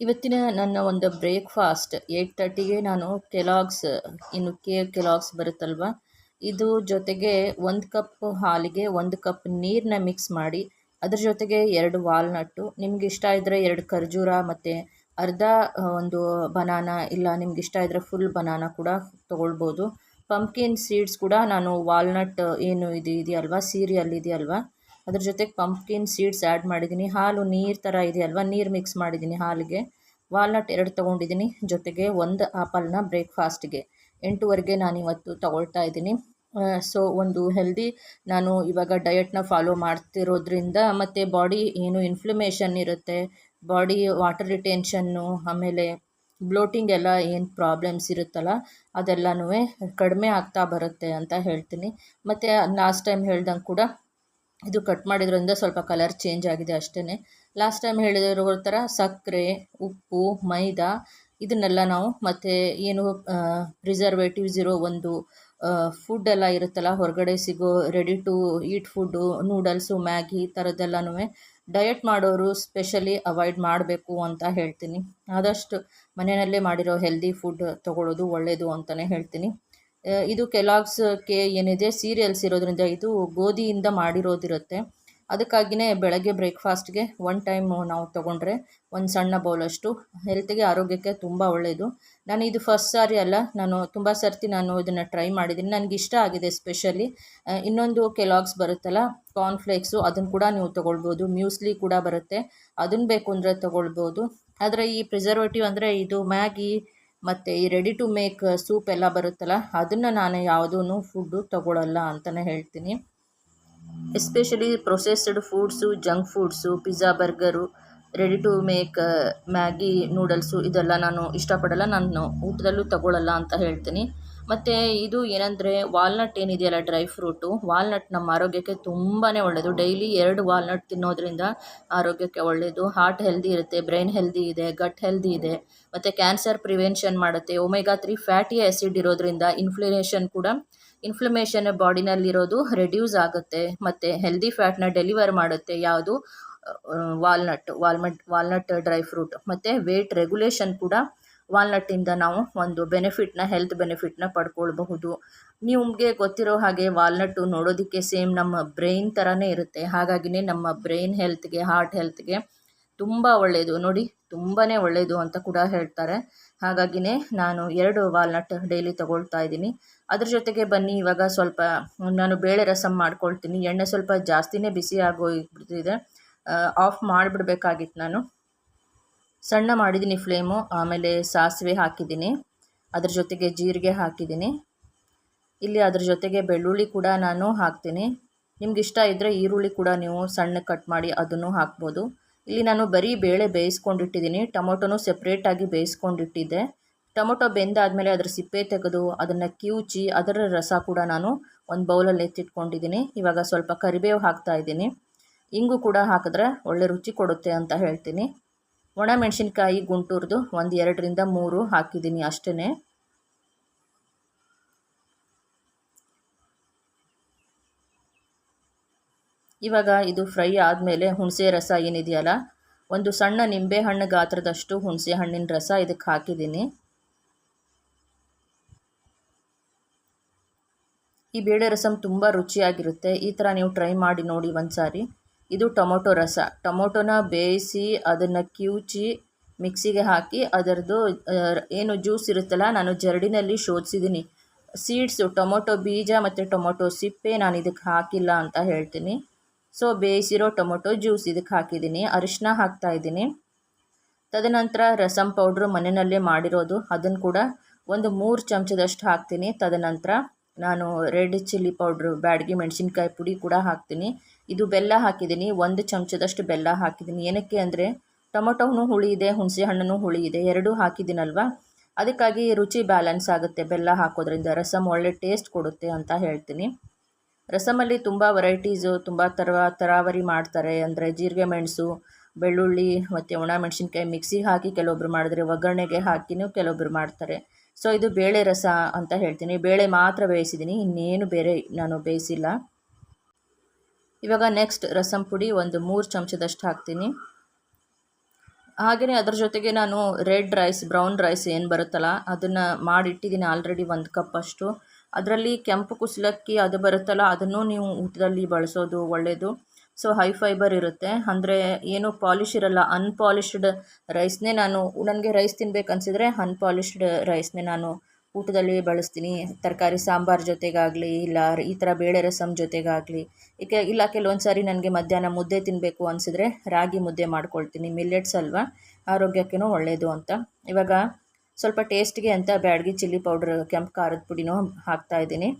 ಇವತ್ತಿನ ನನ್ನ ಒಂದು ಬ್ರೇಕ್ಫಾಸ್ಟ್ ಏಯ್ಟ್ ತರ್ಟಿಗೆ ನಾನು ಕೆಲಾಗ್ಸ್ ಇನ್ನು ಕೆ ಕೆಲಾಗ್ಸ್ ಬರುತ್ತಲ್ವ? ಇದು ಜೊತೆಗೆ ಒಂದು ಕಪ್ ಹಾಲಿಗೆ ಒಂದು ಕಪ್ ನೀರನ್ನ ಮಿಕ್ಸ್ ಮಾಡಿ, ಅದ್ರ ಜೊತೆಗೆ ಎರಡು ವಾಲ್ನಟ್ಟು ನಿಮ್ಗೆ ಇಷ್ಟ ಇದ್ದರೆ ಎರಡು ಖರ್ಜೂರ ಮತ್ತು ಅರ್ಧ ಒಂದು ಬನಾನ ಇಲ್ಲ ನಿಮ್ಗೆ ಇಷ್ಟ ಇದ್ದರೆ ಫುಲ್ ಬನಾನ ಕೂಡ ತೊಗೊಳ್ಬೋದು. ಪಂಪ್ಕಿನ್ ಸೀಡ್ಸ್ ಕೂಡ ನಾನು ವಾಲ್ನಟ್ ಏನು ಇದು ಇದೆಯಲ್ವ? ಸೀರಿಯಲ್ ಇದೆಯಲ್ವ? ಅದ್ರ ಜೊತೆಗೆ ಪಂಪ್ಕಿನ್ ಸೀಡ್ಸ್ ಆ್ಯಡ್ ಮಾಡಿದ್ದೀನಿ. ಹಾಲು ನೀರು ಥರ ಇದೆಯಲ್ವ ನೀರು ಮಿಕ್ಸ್ ಮಾಡಿದ್ದೀನಿ ಹಾಲಿಗೆ. ವಾಲ್ನಟ್ ಎರಡು ತೊಗೊಂಡಿದ್ದೀನಿ. ಜೊತೆಗೆ ಒಂದು ಆಪಲ್ನ ಬ್ರೇಕ್ಫಾಸ್ಟ್ಗೆ ಎಂಟುವರೆಗೆ ನಾನು ಇವತ್ತು ತೊಗೊಳ್ತಾ ಇದ್ದೀನಿ. ಸೊ ಒಂದು ಹೆಲ್ದಿ ನಾನು ಇವಾಗ ಡಯಟ್ನ ಫಾಲೋ ಮಾಡ್ತಿರೋದ್ರಿಂದ ಮತ್ತು ಬಾಡಿ ಏನು ಇನ್ಫ್ಲಮೇಷನ್ ಇರುತ್ತೆ ಬಾಡಿ ವಾಟರ್ ರಿಟೆನ್ಷನ್ನು ಆಮೇಲೆ ಬ್ಲೋಟಿಂಗ್ ಎಲ್ಲ ಏನು ಪ್ರಾಬ್ಲಮ್ಸ್ ಇರುತ್ತಲ್ಲ ಅದೆಲ್ಲನೂ ಕಡಿಮೆ ಆಗ್ತಾ ಬರುತ್ತೆ ಅಂತ ಹೇಳ್ತೀನಿ. ಮತ್ತು ಲಾಸ್ಟ್ ಟೈಮ್ ಹೇಳ್ದಂಗೆ ಕೂಡ ಇದು ಕಟ್ ಮಾಡಿದ್ರಿಂದ ಸ್ವಲ್ಪ ಕಲರ್ ಚೇಂಜ್ ಆಗಿದೆ ಅಷ್ಟೇ ಲಾಸ್ಟ್ ಟೈಮ್ ಹೇಳಿರೋ ಥರ ಸಕ್ಕರೆ, ಉಪ್ಪು, ಮೈದಾ ಇದನ್ನೆಲ್ಲ ನಾವು ಮತ್ತು ಏನು ಪ್ರಿಸರ್ವೇಟಿವ್ಸ್ ಇರೋ ಒಂದು ಫುಡ್ ಎಲ್ಲ ಇರುತ್ತಲ್ಲ, ಹೊರಗಡೆ ಸಿಗೋ ready to eat food noodles Maggi ಈ ಥರದ್ದೆಲ್ಲನೂ ಡಯಟ್ ಮಾಡೋರು ಸ್ಪೆಷಲಿ ಅವಾಯ್ಡ್ ಮಾಡಬೇಕು ಅಂತ ಹೇಳ್ತೀನಿ. ಆದಷ್ಟು ಮನೆಯಲ್ಲೇ ಮಾಡಿರೋ ಹೆಲ್ದಿ ಫುಡ್ ತೊಗೊಳ್ಳೋದು ಒಳ್ಳೆಯದು ಅಂತಲೇ ಹೇಳ್ತೀನಿ. ಇದು ಕೆಲಾಗ್ಸ್ ಕೆ ಏನಿದೆ, ಸೀರಿಯಲ್ಸ್ ಇರೋದ್ರಿಂದ ಇದು ಗೋಧಿಯಿಂದ ಮಾಡಿರೋದಿರುತ್ತೆ. ಅದಕ್ಕಾಗಿಯೇ ಬೆಳಗ್ಗೆ ಬ್ರೇಕ್ಫಾಸ್ಟ್ಗೆ ಒನ್ ಟೈಮ್ ನಾವು ತೊಗೊಂಡ್ರೆ ಒಂದು ಸಣ್ಣ ಬೌಲಷ್ಟು. ಹೆಲ್ತ್ಗೆ, ಆರೋಗ್ಯಕ್ಕೆ ತುಂಬ ಒಳ್ಳೆಯದು ನಾನು ಇದು ಫಸ್ಟ್ ಸಾರಿ ಅಲ್ಲ, ನಾನು ತುಂಬ ಸರ್ತಿ ನಾನು ಇದನ್ನು ಟ್ರೈ ಮಾಡಿದ್ದೀನಿ. ನನಗೆ ಇಷ್ಟ ಆಗಿದೆ ಸ್ಪೆಷಲಿ. ಇನ್ನೊಂದು ಕೆಲಾಗ್ಸ್ ಬರುತ್ತಲ್ಲ, ಕಾರ್ನ್ಫ್ಲೇಕ್ಸು, ಅದನ್ನು ಕೂಡ ನೀವು ತೊಗೊಳ್ಬೋದು. ಮ್ಯೂಸ್ಲಿ ಕೂಡ ಬರುತ್ತೆ, ಅದನ್ನು ಬೇಕು ಅಂದರೆ ತೊಗೊಳ್ಬೋದು. ಆದರೆ ಈ ಪ್ರಿಸರ್ವೇಟಿವ್ ಅಂದರೆ ಇದು ಮ್ಯಾಗಿ ಮತ್ತು ಈ ರೆಡಿ ಟು ಮೇಕ್ ಸೂಪ್ ಎಲ್ಲ ಬರುತ್ತಲ್ಲ, ಅದನ್ನು ನಾನು ಯಾವುದೂ ಫುಡ್ಡು ತೊಗೊಳಲ್ಲ ಅಂತಲೇ ಹೇಳ್ತೀನಿ. Especially processed foods junk foods pizza burger ready to make Maggi noodles ಇದೆಲ್ಲ ನಾನು ಇಷ್ಟಪಡಲ್ಲ, ನಾನು ಊಟದಲ್ಲೂ ತಗೊಳ್ಳಲ್ಲ ಅಂತ ಹೇಳ್ತೀನಿ. ಮತ್ತು ಇದು ಏನಂದರೆ ವಾಲ್ನಟ್ ಏನಿದೆಯಲ್ಲ ಡ್ರೈ ಫ್ರೂಟು ವಾಲ್ನಟ್ ನಮ್ಮ ಆರೋಗ್ಯಕ್ಕೆ ತುಂಬಾ ಒಳ್ಳೆಯದು ಡೈಲಿ ಎರಡು ವಾಲ್ನಟ್ ತಿನ್ನೋದ್ರಿಂದ ಆರೋಗ್ಯಕ್ಕೆ ಒಳ್ಳೆಯದು ಹಾರ್ಟ್ ಹೆಲ್ದಿ ಇರುತ್ತೆ ಬ್ರೈನ್ ಹೆಲ್ದಿ ಇದೆ ಗಟ್ ಹೆಲ್ದಿ ಇದೆ, ಮತ್ತು ಕ್ಯಾನ್ಸರ್ ಪ್ರಿವೆನ್ಷನ್ ಮಾಡುತ್ತೆ. ಒಮೆಗಾ ತ್ರೀ ಫ್ಯಾಟಿ ಆ್ಯಸಿಡ್ ಇರೋದ್ರಿಂದ ಇನ್ಫ್ಲಮೇಷನ್ ಕೂಡ ಇನ್ಫ್ಲಮೇಷನ್ ಬಾಡಿನಲ್ಲಿರೋದು ರೆಡ್ಯೂಸ್ ಆಗುತ್ತೆ. ಮತ್ತು ಹೆಲ್ದಿ ಫ್ಯಾಟ್ನ ಡೆಲಿವರ್ ಮಾಡುತ್ತೆ ಯಾವುದು? Walnut walnut walnut dry fruit ಮತ್ತು ವೇಟ್ ರೆಗ್ಯುಲೇಷನ್ ಕೂಡ ವಾಲ್ನಟ್ಟಿಂದ ನಾವು ಒಂದು ಬೆನಿಫಿಟ್ನ, ಹೆಲ್ತ್ ಬೆನಿಫಿಟ್ನ ಪಡ್ಕೊಳ್ಬಹುದು. ನಿಮಗೆ ಗೊತ್ತಿರೋ ಹಾಗೆ ವಾಲ್ನಟ್ಟು ನೋಡೋದಕ್ಕೆ ಸೇಮ್ ನಮ್ಮ ಬ್ರೈನ್ ಥರನೇ ಇರುತ್ತೆ. ಹಾಗಾಗಿನೇ ನಮ್ಮ ಬ್ರೈನ್ ಹೆಲ್ತ್ಗೆ, ಹಾರ್ಟ್ ಹೆಲ್ತ್ಗೆ ತುಂಬ ಒಳ್ಳೆಯದು ನೋಡಿ ತುಂಬಾ ಒಳ್ಳೆಯದು ಅಂತ ಕೂಡ ಹೇಳ್ತಾರೆ. ಹಾಗಾಗಿನೇ ನಾನು ಎರಡು ವಾಲ್ನಟ್ ಡೈಲಿ ತಗೊಳ್ತಾ ಇದ್ದೀನಿ. ಅದ್ರ ಜೊತೆಗೆ ಬನ್ನಿ, ಇವಾಗ ಸ್ವಲ್ಪ ನಾನು ಬೇಳೆ ರಸಮ್ ಮಾಡ್ಕೊಳ್ತೀನಿ. ಎಣ್ಣೆ ಸ್ವಲ್ಪ ಜಾಸ್ತಿನೇ ಬಿಸಿ ಆಗೋಗ್ಬಿಡ್ತಿದೆ ಆಫ್ ಮಾಡಿಬಿಡ್ಬೇಕಾಗಿತ್ತು ನಾನು. ಸಣ್ಣ ಮಾಡಿದ್ದೀನಿ ಫ್ಲೇಮು, ಆಮೇಲೆ ಸಾಸಿವೆ ಹಾಕಿದ್ದೀನಿ. ಅದ್ರ ಜೊತೆಗೆ ಜೀರಿಗೆ ಹಾಕಿದ್ದೀನಿ. ಇಲ್ಲಿ ಅದ್ರ ಜೊತೆಗೆ ಬೆಳ್ಳುಳ್ಳಿ ಕೂಡ ನಾನು ಹಾಕ್ತೀನಿ. ನಿಮ್ಗೆ ಇಷ್ಟ ಇದ್ದರೆ ಈರುಳ್ಳಿ ಕೂಡ ನೀವು ಸಣ್ಣ ಕಟ್ ಮಾಡಿ ಅದನ್ನು ಹಾಕ್ಬೋದು. ಇಲ್ಲಿ ನಾನು ಬರೀ ಬೇಳೆ ಬೇಯಿಸ್ಕೊಂಡಿಟ್ಟಿದ್ದೀನಿ. ಟೊಮೊಟೊನೂ ಸೆಪ್ರೇಟಾಗಿ ಬೇಯಿಸ್ಕೊಂಡಿಟ್ಟಿದ್ದೆ. ಟೊಮೊಟೊ ಬೆಂದಾದಮೇಲೆ ಅದರ ಸಿಪ್ಪೆ ತೆಗೆದು ಅದನ್ನು ಕಿವುಚಿ ಅದರ ರಸ ಕೂಡ ನಾನು ಒಂದು ಬೌಲಲ್ಲಿ ಎತ್ತಿಟ್ಕೊಂಡಿದ್ದೀನಿ. ಇವಾಗ ಸ್ವಲ್ಪ ಕರಿಬೇವು ಹಾಕ್ತಾ ಇದ್ದೀನಿ. ಇಂಗು ಕೂಡ ಹಾಕಿದ್ರೆ ಒಳ್ಳೆ ರುಚಿ ಕೊಡುತ್ತೆ ಅಂತ ಹೇಳ್ತೀನಿ. ಒಣ ಮೆಣಸಿನ್ಕಾಯಿ ಗುಂಟೂರ್ದು ಒಂದು ಎರಡರಿಂದ ಮೂರು ಹಾಕಿದ್ದೀನಿ ಅಷ್ಟೇ ಇವಾಗ ಇದು ಫ್ರೈ ಆದಮೇಲೆ ಹುಣಸೆ ರಸ ಏನಿದೆಯಲ್ಲ, ಒಂದು ಸಣ್ಣ ನಿಂಬೆ ಹಣ್ಣು ಗಾತ್ರದಷ್ಟು ಹುಣಸೆ ಹಣ್ಣಿನ ರಸ ಇದಕ್ಕೆ ಹಾಕಿದ್ದೀನಿ. ಈ ಬೇಳೆ ರಸಮ್ ತುಂಬ ರುಚಿಯಾಗಿರುತ್ತೆ, ಈ ಥರ ನೀವು ಟ್ರೈ ಮಾಡಿ ನೋಡಿ ಒಂದು ಸಾರಿ ಇದು ಟೊಮೊಟೊ ರಸ. ಟೊಮೊಟೊನ ಬೇಯಿಸಿ ಅದನ್ನು ಕಿವುಚಿ ಮಿಕ್ಸಿಗೆ ಹಾಕಿ ಅದರದ್ದು ಏನು ಜ್ಯೂಸ್ ಇರುತ್ತಲ್ಲ, ನಾನು ಜರಡಿನಲ್ಲಿ ಶೋಧಿಸಿದ್ದೀನಿ ಸೀಡ್ಸು, ಟೊಮೊಟೊ ಬೀಜ ಮತ್ತು ಟೊಮೊಟೊ ಸಿಪ್ಪೆ ನಾನು ಇದಕ್ಕೆ ಹಾಕಿಲ್ಲ ಅಂತ ಹೇಳ್ತೀನಿ. ಸೊ, ಬೇಯಿಸಿರೋ ಟೊಮೊಟೊ ಜ್ಯೂಸ್ ಇದಕ್ಕೆ ಹಾಕಿದ್ದೀನಿ ಅರಿಶಿನ ಹಾಕ್ತಾಯಿದ್ದೀನಿ ತದನಂತರ ರಸಮ್ ಪೌಡ್ರು ಮನೆಯಲ್ಲೇ ಮಾಡಿರೋದು. ಅದನ್ನು ಕೂಡ ಒಂದು ಮೂರು ಚಮಚದಷ್ಟು ಹಾಕ್ತೀನಿ. ತದನಂತರ ನಾನು ರೆಡ್ ಚಿಲ್ಲಿ ಪೌಡ್ರು, ಬ್ಯಾಡಗಿ ಮೆಣಸಿನ್ಕಾಯಿ ಪುಡಿ ಕೂಡ ಹಾಕ್ತೀನಿ. ಇದು ಬೆಲ್ಲ ಹಾಕಿದ್ದೀನಿ, ಒಂದು ಚಮಚದಷ್ಟು ಬೆಲ್ಲ ಹಾಕಿದ್ದೀನಿ. ಏನಕ್ಕೆ ಅಂದರೆ, ಟೊಮೊಟೊನೂ ಹುಳಿ ಇದೆ ಹುಣಸೆ ಹಣ್ಣು ಹುಳಿ ಇದೆ ಎರಡೂ ಹಾಕಿದ್ದೀನಲ್ವ? ಅದಕ್ಕಾಗಿ ರುಚಿ ಬ್ಯಾಲೆನ್ಸ್ ಆಗುತ್ತೆ ಬೆಲ್ಲ ಹಾಕೋದ್ರಿಂದ. ರಸಮ್ ಒಳ್ಳೆ ಟೇಸ್ಟ್ ಕೊಡುತ್ತೆ ಅಂತ ಹೇಳ್ತೀನಿ. ರಸಮಲ್ಲಿ ತುಂಬ ವೆರೈಟೀಸು, ತುಂಬ ಥರ ತರಾವರಿ ಮಾಡ್ತಾರೆ. ಅಂದರೆ ಜೀರಿಗೆ ಮೆಣಸು, ಬೆಳ್ಳುಳ್ಳಿ, ಮತ್ತು ಒಣ ಮೆಣಸಿನ್ಕಾಯಿ ಮಿಕ್ಸಿಗೆ ಹಾಕಿ ಕೆಲವೊಬ್ರು ಮಾಡಿದ್ರೆ, ಒಗ್ಗರಣೆಗೆ ಹಾಕಿನೂ ಕೆಲವೊಬ್ರು ಮಾಡ್ತಾರೆ. ಸೊ ಇದು ಬೇಳೆ ರಸ ಅಂತ ಹೇಳ್ತೀನಿ. ಬೇಳೆ ಮಾತ್ರ ಬೇಯಿಸಿದ್ದೀನಿ. ಇನ್ನೇನು ಬೇರೆ ನಾನು ಬೇಯಿಸಿಲ್ಲ. ಇವಾಗ ನೆಕ್ಸ್ಟ್ ರಸಂ ಪುಡಿ ಒಂದು ಮೂರು ಚಮಚದಷ್ಟು ಹಾಕ್ತೀನಿ. ಹಾಗೆಯೇ ಅದ್ರ ಜೊತೆಗೆ ನಾನು ರೆಡ್ ರೈಸ್ ಬ್ರೌನ್ ರೈಸ್ ಏನು ಬರುತ್ತಲ್ಲ, ಅದನ್ನು ಮಾಡಿಟ್ಟಿದ್ದೀನಿ ಆಲ್ರೆಡಿ ಒಂದು ಕಪ್ ಅಷ್ಟು. ಅದರಲ್ಲಿ ಕೆಂಪು ಕುಸಲಕ್ಕಿ ಅದು ಬರುತ್ತಲ್ಲ, ಅದನ್ನು ನೀವು ಊಟದಲ್ಲಿ ಬಳಸೋದು ಒಳ್ಳೆಯದು ಸೊ ಹೈ ಫೈಬರ್ ಇರುತ್ತೆ. ಅಂದರೆ ಏನು ಪಾಲಿಶ್ ಇರಲ್ಲ. ಅನ್ಪಾಲಿಶ್ಡ್ ರೈಸ್ನೇ ನಾನು ನನಗೆ ರೈಸ್ ತಿನ್ಬೇಕು ಅನಿಸಿದ್ರೆ ಅನ್ಪಾಲಿಶ್ಡ್ ರೈಸ್ನೇ ನಾನು ಊಟದಲ್ಲಿ ಬಳಸ್ತೀನಿ. ತರಕಾರಿ, ಸಾಂಬಾರು ಜೊತೆಗಾಗಲಿ, ಇಲ್ಲ ಈ ಥರ ಬೇಳೆ ರಸಮ್ ಜೊತೆಗಾಗಲಿ. ಏಕೆ, ಇಲ್ಲ ಕೆಲವೊಂದು ಸಾರಿ ನನಗೆ ಮಧ್ಯಾಹ್ನ ಮುದ್ದೆ ತಿನ್ನಬೇಕು ಅನಿಸಿದ್ರೆ ರಾಗಿ ಮುದ್ದೆ ಮಾಡ್ಕೊಳ್ತೀನಿ. ಮಿಲ್ಲೆಟ್ಸ್ ಅಲ್ವಾ? ಆರೋಗ್ಯಕ್ಕೂ ಒಳ್ಳೆಯದು ಅಂತ. ಇವಾಗ ಸ್ವಲ್ಪ ಟೇಸ್ಟ್ಗೆ ಅಂತ ಬ್ಯಾಡಗಿ ಚಿಲ್ಲಿ ಪೌಡ್ರ್, ಕೆಂಪು ಖಾರದ ಪುಡಿನೂ ಹಾಕ್ತಾಯಿದ್ದೀನಿ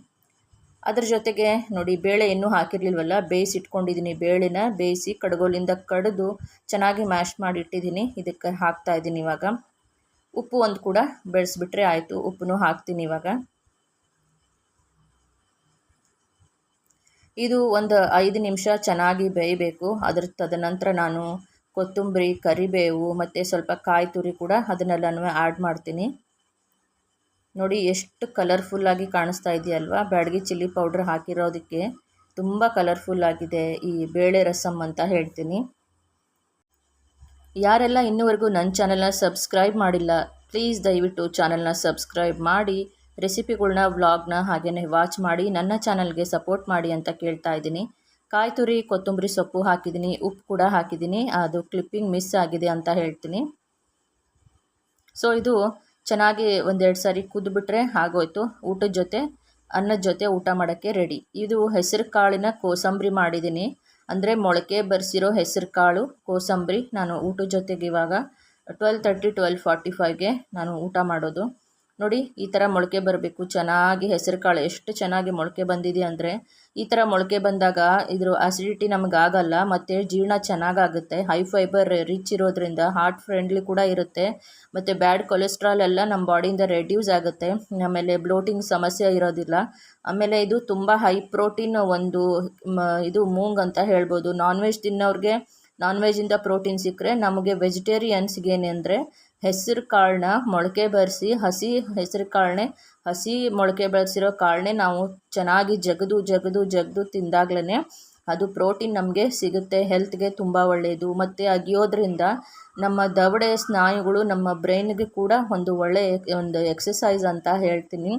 ಅದ್ರ ಜೊತೆಗೆ ನೋಡಿ, ಬೇಳೆ ಇನ್ನೂ ಹಾಕಿರಲಿಲ್ವಲ್ಲ? ಬೇಯಿಸಿ ಇಟ್ಕೊಂಡಿದ್ದೀನಿ ಬೇಳೆನ. ಬೇಯಿಸಿ ಕಡಗೋಲಿಂದ ಕಡಿದು ಚೆನ್ನಾಗಿ ಮ್ಯಾಶ್ ಮಾಡಿ ಇಟ್ಟಿದ್ದೀನಿ ಇದಕ್ಕೆ ಹಾಕ್ತಾ ಇದ್ದೀನಿ ಇವಾಗ. ಉಪ್ಪು ಒಂದು ಕೂಡ ಬೆಳೆಸ್ಬಿಟ್ರೆ ಆಯಿತು. ಉಪ್ಪನ್ನು ಹಾಕ್ತೀನಿ ಇವಾಗ. ಇದು ಒಂದು ಐದು ನಿಮಿಷ ಚೆನ್ನಾಗಿ ಬೇಯಬೇಕು. ಅದ್ರ ತದನಂತರ ನಾನು ಕೊತ್ತಂಬರಿ, ಕರಿಬೇವು ಮತ್ತು ಸ್ವಲ್ಪ ಕಾಯಿ ತುರಿ ಕೂಡ ಅದನ್ನೆಲ್ಲನೂ ಆ್ಯಡ್ ಮಾಡ್ತೀನಿ. ನೋಡಿ ಎಷ್ಟು ಕಲರ್ಫುಲ್ಲಾಗಿ ಕಾಣಿಸ್ತಾ ಇದೆಯಲ್ವಾ ಬ್ಯಾಡಗಿ ಚಿಲ್ಲಿ ಪೌಡ್ರ್ ಹಾಕಿರೋದಕ್ಕೆ ತುಂಬ ಕಲರ್ಫುಲ್ ಆಗಿದೆ ಈ ಬೇಳೆ ರಸಮ್ ಅಂತ ಹೇಳ್ತೀನಿ. ಯಾರೆಲ್ಲ ಇನ್ನೂವರೆಗೂ ನನ್ನ ಚಾನಲ್ನ ಸಬ್ಸ್ಕ್ರೈಬ್ ಮಾಡಿಲ್ಲ ಪ್ಲೀಸ್ ದಯವಿಟ್ಟು ಚಾನಲ್ನ ಸಬ್ಸ್ಕ್ರೈಬ್ ಮಾಡಿ ರೆಸಿಪಿಗಳನ್ನ ವ್ಲಾಗ್ನ ಹಾಗೆಯೇ ವಾಚ್ ಮಾಡಿ, ನನ್ನ ಚಾನಲ್ಗೆ ಸಪೋರ್ಟ್ ಮಾಡಿ ಅಂತ ಕೇಳ್ತಾ ಇದ್ದೀನಿ. ಕಾಯಿ ತುರಿ ಕೊತ್ತಂಬರಿ ಸೊಪ್ಪು ಹಾಕಿದ್ದೀನಿ, ಉಪ್ಪು ಕೂಡ ಹಾಕಿದ್ದೀನಿ, ಅದು ಕ್ಲಿಪ್ಪಿಂಗ್ ಮಿಸ್ ಆಗಿದೆ ಅಂತ ಹೇಳ್ತೀನಿ. ಸೊ ಇದು ಚೆನ್ನಾಗಿ ಒಂದೆರಡು ಸಾರಿ ಕುದ್ಬಿಟ್ರೆ ಆಗೋಯ್ತು. ಊಟದ ಜೊತೆ, ಅನ್ನದ ಜೊತೆ ಊಟ ಮಾಡೋಕ್ಕೆ ರೆಡಿ ಇದು ಹೆಸರು ಕಾಳಿನ ಕೋಸಂಬರಿ ಮಾಡಿದ್ದೀನಿ. ಅಂದರೆ ಮೊಳಕೆ ಬರೆಸಿರೋ ಹೆಸರು ಕಾಳು, ಕೋಸಂಬರಿ ನಾನು ಊಟದ ಜೊತೆಗೆ ಇವಾಗ ಟ್ವೆಲ್ ತರ್ಟಿ ಟ್ವೆಲ್ ಫಾರ್ಟಿ ಫೈವ್ಗೆ ನಾನು ಊಟ ಮಾಡೋದು. ನೋಡಿ, ಈ ಥರ ಮೊಳಕೆ ಬರಬೇಕು. ಚೆನ್ನಾಗಿ ಹೆಸರು ಕಾಳು, ಎಷ್ಟು ಚೆನ್ನಾಗಿ ಮೊಳಕೆ ಬಂದಿದೆ ಅಂದರೆ, ಈ ಥರ ಮೊಳಕೆ ಬಂದಾಗ ಇದ್ರ ಆಸಿಡಿಟಿ ನಮಗಾಗಲ್ಲ ಮತ್ತು ಜೀರ್ಣ ಚೆನ್ನಾಗಾಗುತ್ತೆ. ಹೈ ಫೈಬರ್ ರಿಚ್ ಇರೋದ್ರಿಂದ ಹಾರ್ಟ್ ಫ್ರೆಂಡ್ಲಿ ಕೂಡ ಇರುತ್ತೆ. ಮತ್ತು ಬ್ಯಾಡ್ ಕೊಲೆಸ್ಟ್ರಾಲ್ ಎಲ್ಲ ನಮ್ಮ ಬಾಡಿಯಿಂದ ರೆಡ್ಯೂಸ್ ಆಗುತ್ತೆ. ಆಮೇಲೆ ಬ್ಲೋಟಿಂಗ್ ಸಮಸ್ಯೆ ಇರೋದಿಲ್ಲ. ಆಮೇಲೆ ಇದು ತುಂಬ ಹೈ ಪ್ರೋಟೀನ್ ಒಂದು ಇದು ಮೂಂಗ್ ಅಂತ ಹೇಳ್ಬೋದು. ನಾನ್ ವೆಜ್ ತಿನ್ನೋರಿಗೆ ನಾನ್ ವೆಜ್ಜಿಂದ ಪ್ರೋಟೀನ್ ಸಿಕ್ಕರೆ ನಮಗೆ ವೆಜಿಟೇರಿಯನ್ಸ್ಗೆ ಏನಂದರೆ ಹೆಸರು ಕಾಳನ್ನ ಮೊಳಕೆ ಬರೆಸಿ, ಹಸಿ ಹೆಸರು ಕಾಳನ್ನೇ ಹಸಿ ಮೊಳಕೆ ಬೆಳೆಸಿರೋ ಕಾಳನ್ನೇ ನಾವು ಚೆನ್ನಾಗಿ ಜಗದು ಜಗದು ಜಗದು ತಿಂದಾಗ್ಲೇ ಅದು ಪ್ರೋಟೀನ್ ನಮಗೆ ಸಿಗುತ್ತೆ ಹೆಲ್ತ್ಗೆ ತುಂಬ ಒಳ್ಳೆಯದು ಮತ್ತು ಅಗಿಯೋದ್ರಿಂದ ನಮ್ಮ ದವಡೆ ಸ್ನಾಯುಗಳು ನಮ್ಮ ಬ್ರೈನ್ಗೆ ಕೂಡ ಒಂದು ಒಳ್ಳೆಯ ಒಂದು ಎಕ್ಸಸೈಸ್ ಅಂತ ಹೇಳ್ತೀನಿ.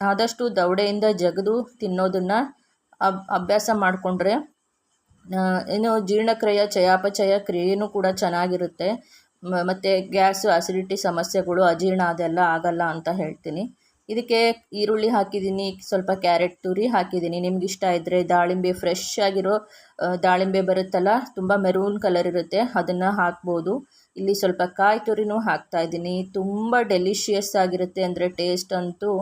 ಆದಷ್ಟು ದವಡೆಯಿಂದ ಜಗದು ತಿನ್ನೋದನ್ನು ಅಭ್ಯಾಸ ಮಾಡಿಕೊಂಡ್ರೆ ಏನು ಜೀರ್ಣಕ್ರಿಯೆ, ಚಯಾಪಚಯ ಕ್ರಿಯೆಯೂ ಕೂಡ ಚೆನ್ನಾಗಿರುತ್ತೆ. ಮತ್ತು ಗ್ಯಾಸ್ ಆಸಿಡಿಟಿ ಸಮಸ್ಯೆಗಳು, ಅಜೀರ್ಣ ಅದೆಲ್ಲ ಆಗಲ್ಲ ಅಂತ ಹೇಳ್ತೀನಿ. ಇದಕ್ಕೆ ಈರುಳ್ಳಿ ಹಾಕಿದ್ದೀನಿ, ಸ್ವಲ್ಪ ಕ್ಯಾರೆಟ್ ತುರಿ ಹಾಕಿದ್ದೀನಿ. ನಿಮ್ಗೆ ಇಷ್ಟ ಇದ್ದರೆ ದಾಳಿಂಬೆ ಫ್ರೆಶ್ ಆಗಿರೋ ದಾಳಿಂಬೆ ಬರುತ್ತಲ್ಲ, ತುಂಬ ಮೆರೂನ್ ಕಲರ್ ಇರುತ್ತೆ, ಅದನ್ನು ಹಾಕ್ಬೋದು. ಇಲ್ಲಿ ಸ್ವಲ್ಪ ಕಾಯಿ ತುರಿನೂ ಹಾಕ್ತಾ ಇದ್ದೀನಿ. ತುಂಬ ಡೆಲಿಷಿಯಸ್ ಆಗಿರುತ್ತೆ ಅಂದರೆ ಟೇಸ್ಟ್ ಅಂತೂ.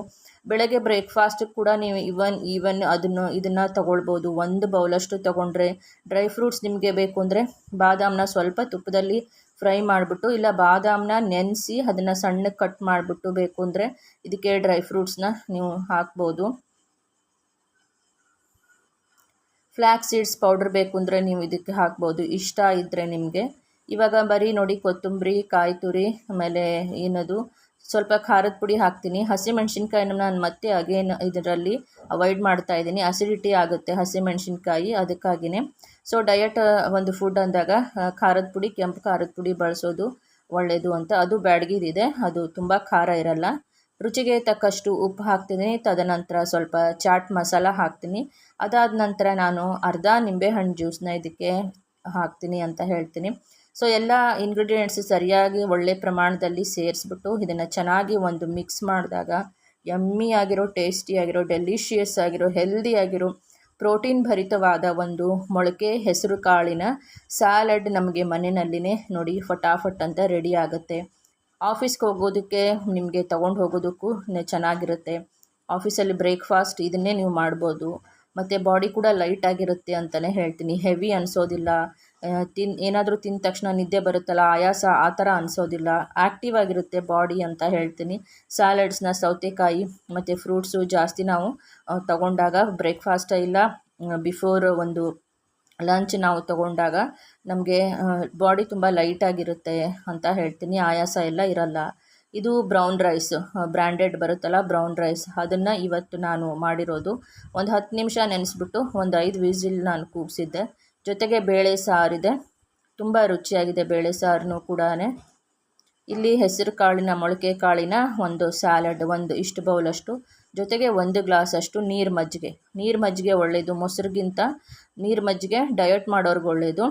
ಬೆಳಗ್ಗೆ ಬ್ರೇಕ್ಫಾಸ್ಟಿಗೆ ಕೂಡ ನೀವು ಇವನ್ ಈವನ್ ಅದನ್ನು, ಇದನ್ನು ತಗೊಳ್ಬೋದು. ಒಂದು ಬೌಲಷ್ಟು ತೊಗೊಂಡ್ರೆ ಡ್ರೈ ಫ್ರೂಟ್ಸ್ ನಿಮಗೆ ಬೇಕು ಅಂದರೆ ಬಾದಾಮನ್ನ ಸ್ವಲ್ಪ ತುಪ್ಪದಲ್ಲಿ ಫ್ರೈ ಮಾಡಿಬಿಟ್ಟು, ಇಲ್ಲ ಬಾದಾಮನ್ನ ನೆನೆಸಿ ಅದನ್ನು ಸಣ್ಣಗೆ ಕಟ್ ಮಾಡಿಬಿಟ್ಟು ಬೇಕು ಅಂದರೆ ಇದಕ್ಕೆ ಡ್ರೈ ಫ್ರೂಟ್ಸ್ನ ನೀವು ಹಾಕ್ಬೋದು. ಫ್ಲ್ಯಾಕ್ಸ್ ಸೀಡ್ಸ್ ಪೌಡ್ರ್ ಬೇಕು ಅಂದರೆ ನೀವು ಇದಕ್ಕೆ ಹಾಕ್ಬೋದು. ಇಷ್ಟ ಇದ್ದರೆ ನಿಮಗೆ. ಇವಾಗ ಬರೀ ನೋಡಿ ಕೊತ್ತಂಬರಿ ಕಾಯಿ ತುರಿ ಆಮೇಲೆ ಏನದು? ಸ್ವಲ್ಪ ಖಾರದ ಪುಡಿ ಹಾಕ್ತೀನಿ. ಹಸಿಮೆಣ್ಸಿನ್ಕಾಯಿನ ನಾನು ಮತ್ತೆ ಅಗೇನ್ ಇದರಲ್ಲಿ ಅವಾಯ್ಡ್ ಮಾಡ್ತಾ ಇದ್ದೀನಿ. ಅಸಿಡಿಟಿ ಆಗುತ್ತೆ ಹಸಿಮೆಣ್ಸಿನ್ಕಾಯಿ ಅದಕ್ಕಾಗಿಯೇ ಸೊ ಡಯಟ್ ಒಂದು ಫುಡ್ ಅಂದಾಗ ಖಾರದ ಪುಡಿ, ಕೆಂಪು ಖಾರದ ಪುಡಿ ಬಳಸೋದು ಒಳ್ಳೆಯದು ಅಂತ. ಅದು ಬ್ಯಾಡ್ಗಿದಿದೆ. ಅದು ತುಂಬ ಖಾರ ಇರಲ್ಲ. ರುಚಿಗೆ ತಕ್ಕಷ್ಟು ಉಪ್ಪು ಹಾಕ್ತೀನಿ ತದನಂತರ ಸ್ವಲ್ಪ ಚಾಟ್ ಮಸಾಲ ಹಾಕ್ತೀನಿ. ಅದಾದ ನಂತರ ನಾನು ಅರ್ಧ ನಿಂಬೆಹಣ್ಣು ಜ್ಯೂಸನ್ನ ಇದಕ್ಕೆ ಹಾಕ್ತೀನಿ ಅಂತ ಹೇಳ್ತೀನಿ. ಸೊ ಎಲ್ಲ ಇಂಗ್ರೀಡಿಯೆಂಟ್ಸು ಸರಿಯಾಗಿ ಒಳ್ಳೆ ಪ್ರಮಾಣದಲ್ಲಿ ಸೇರಿಸ್ಬಿಟ್ಟು ಇದನ್ನು ಚೆನ್ನಾಗಿ ಒಂದು ಮಿಕ್ಸ್ ಮಾಡಿದಾಗ ಯಮ್ಮಿ ಆಗಿರೋ ಟೇಸ್ಟಿಯಾಗಿರೋ ಡೆಲಿಷಿಯಸ್ ಆಗಿರೋ ಹೆಲ್ದಿ ಆಗಿರೋ ಪ್ರೋಟೀನ್ ಭರಿತವಾದ ಒಂದು ಮೊಳಕೆ ಹೆಸರು ಕಾಳಿನ ಸ್ಯಾಲಡ್ ನಮಗೆ ಮನೆಯಲ್ಲಿನೇ ನೋಡಿ ಫಟಾಫಟ್ ಅಂತ ರೆಡಿ ಆಗುತ್ತೆ. ಆಫೀಸ್ಗೆ ಹೋಗೋದಕ್ಕೆ, ನಿಮಗೆ ತೊಗೊಂಡು ಹೋಗೋದಕ್ಕೂ ಚೆನ್ನಾಗಿರುತ್ತೆ. ಆಫೀಸಲ್ಲಿ ಬ್ರೇಕ್ಫಾಸ್ಟ್ ಇದನ್ನೇ ನೀವು ಮಾಡ್ಬೋದು. ಮತ್ತು ಬಾಡಿ ಕೂಡ ಲೈಟ್ ಆಗಿರುತ್ತೆ ಅಂತಲೇ ಹೇಳ್ತೀನಿ. ಹೆವಿ ಅನಿಸೋದಿಲ್ಲ. ತಿನ್, ಏನಾದರೂ ತಿಂದ ತಕ್ಷಣ ನಿದ್ದೆ ಬರುತ್ತಲ್ಲ, ಆಯಾಸ ಆ ಥರ ಅನಿಸೋದಿಲ್ಲ. ಆ್ಯಕ್ಟಿವ್ ಆಗಿರುತ್ತೆ ಬಾಡಿ ಅಂತ ಹೇಳ್ತೀನಿ. ಸ್ಯಾಲಡ್ಸ್ನ ಸೌತೆಕಾಯಿ ಮತ್ತು ಫ್ರೂಟ್ಸು ಜಾಸ್ತಿ ನಾವು ತಗೊಂಡಾಗ ಬ್ರೇಕ್ಫಾಸ್ಟ್ ಇಲ್ಲ ಬಿಫೋರ್ ಒಂದು ಲಂಚ್ ನಾವು ತಗೊಂಡಾಗ ನಮಗೆ ಬಾಡಿ ತುಂಬ ಲೈಟಾಗಿರುತ್ತೆ ಅಂತ ಹೇಳ್ತೀನಿ. ಆಯಾಸ ಎಲ್ಲ ಇರಲ್ಲ. ಇದು ಬ್ರೌನ್ ರೈಸ್ ಬ್ರ್ಯಾಂಡೆಡ್ ಬರುತ್ತಲ್ಲ ಬ್ರೌನ್ ರೈಸ್ ಅದನ್ನು ಇವತ್ತು ನಾನು ಮಾಡಿರೋದು. ಒಂದು ಹತ್ತು ನಿಮಿಷ ನೆನೆಸ್ಬಿಟ್ಟು ಒಂದು ಐದು ವಿಸಿಲ್ ನಾನು ಕೂಗಿಸಿದ್ದೆ. ಜೊತೆಗೆ ಬೇಳೆ ಸಾರಿದೆ ತುಂಬ ರುಚಿಯಾಗಿದೆ ಬೇಳೆ ಸಾರನ್ನು ಕೂಡ ಇಲ್ಲಿ ಹೆಸರು ಕಾಳಿನ, ಮೊಳಕೆ ಕಾಳಿನ ಒಂದು ಸ್ಯಾಲಡ್ ಒಂದು ಇಷ್ಟು ಬೌಲಷ್ಟು ಜೊತೆಗೆ ಒಂದು ಗ್ಲಾಸಷ್ಟು ನೀರು ಮಜ್ಜಿಗೆ. ನೀರು ಮಜ್ಜಿಗೆ ಒಳ್ಳೆಯದು ಮೊಸರಿಗಿಂತ ನೀರು ಮಜ್ಜಿಗೆ ಡಯಟ್ ಮಾಡೋರ್ಗೆ ಒಳ್ಳೆಯದು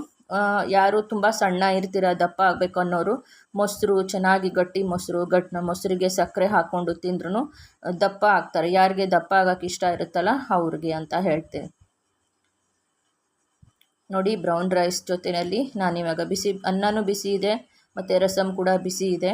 ಯಾರು ತುಂಬ ಸಣ್ಣ ಇರ್ತೀರ, ದಪ್ಪ ಆಗಬೇಕು ಅನ್ನೋರು, ಮೊಸರು ಚೆನ್ನಾಗಿ ಗಟ್ಟಿ ಮೊಸರು ಗಟ್ ಮೊಸರಿಗೆ ಸಕ್ಕರೆ ಹಾಕ್ಕೊಂಡು ತಿಂದ್ರೂ ದಪ್ಪ ಆಗ್ತಾರೆ. ಯಾರಿಗೆ ದಪ್ಪ ಆಗೋಕೆ ಇಷ್ಟ ಇರುತ್ತಲ್ಲ ಅವ್ರಿಗೆ ಅಂತ ಹೇಳ್ತೀನಿ. ನೋಡಿ, ಬ್ರೌನ್ ರೈಸ್ ಜೊತೆಯಲ್ಲಿ ನಾನಿವಾಗ ಬಿಸಿ, ಅನ್ನನೂ ಬಿಸಿ ಇದೆ, ಮತ್ತು ರಸಮ್ ಕೂಡ ಬಿಸಿ ಇದೆ.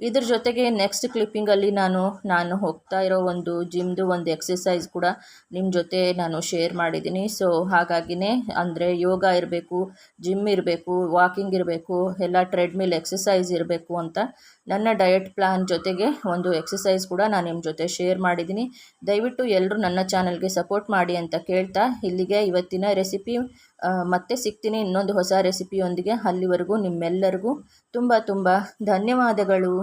ಇದ್ರ ಜೊತೆಗೆ ನೆಕ್ಸ್ಟ್ ಕ್ಲಿಪ್ಪಿಂಗಲ್ಲಿ ನಾನು ನಾನು ಹೋಗ್ತಾ ಇರೋ ಒಂದು ಜಿಮ್ದು ಒಂದು ಎಕ್ಸಸೈಸ್ ಕೂಡ ನಿಮ್ಮ ಜೊತೆ ನಾನು ಶೇರ್ ಮಾಡಿದ್ದೀನಿ. ಸೊ ಹಾಗಾಗಿನೇ ಅಂದರೆ ಯೋಗ ಇರಬೇಕು ಜಿಮ್ ಇರಬೇಕು ವಾಕಿಂಗ್ ಇರಬೇಕು, ಎಲ್ಲ ಟ್ರೆಡ್ಮಿಲ್ ಎಕ್ಸಸೈಸ್ ಇರಬೇಕು ಅಂತ ನನ್ನ ಡಯಟ್ ಪ್ಲಾನ್ ಜೊತೆಗೆ ಒಂದು ಎಕ್ಸಸೈಸ್ ಕೂಡ ನಾನು ನಿಮ್ಮ ಜೊತೆ ಶೇರ್ ಮಾಡಿದ್ದೀನಿ. ದಯವಿಟ್ಟು ಎಲ್ಲರೂ ನನ್ನ ಚಾನಲ್ಗೆ ಸಪೋರ್ಟ್ ಮಾಡಿ ಅಂತ ಕೇಳ್ತಾ ಇಲ್ಲಿಗೆ ಇವತ್ತಿನ ರೆಸಿಪಿ ಮತ್ತೆ ಸಿಗ್ತೀನಿ ಇನ್ನೊಂದು ಹೊಸ ರೆಸಿಪಿಯೊಂದಿಗೆ ಅಲ್ಲಿವರೆಗೂ ನಿಮ್ಮೆಲ್ಲರಿಗೂ ತುಂಬ ತುಂಬ ಧನ್ಯವಾದಗಳು.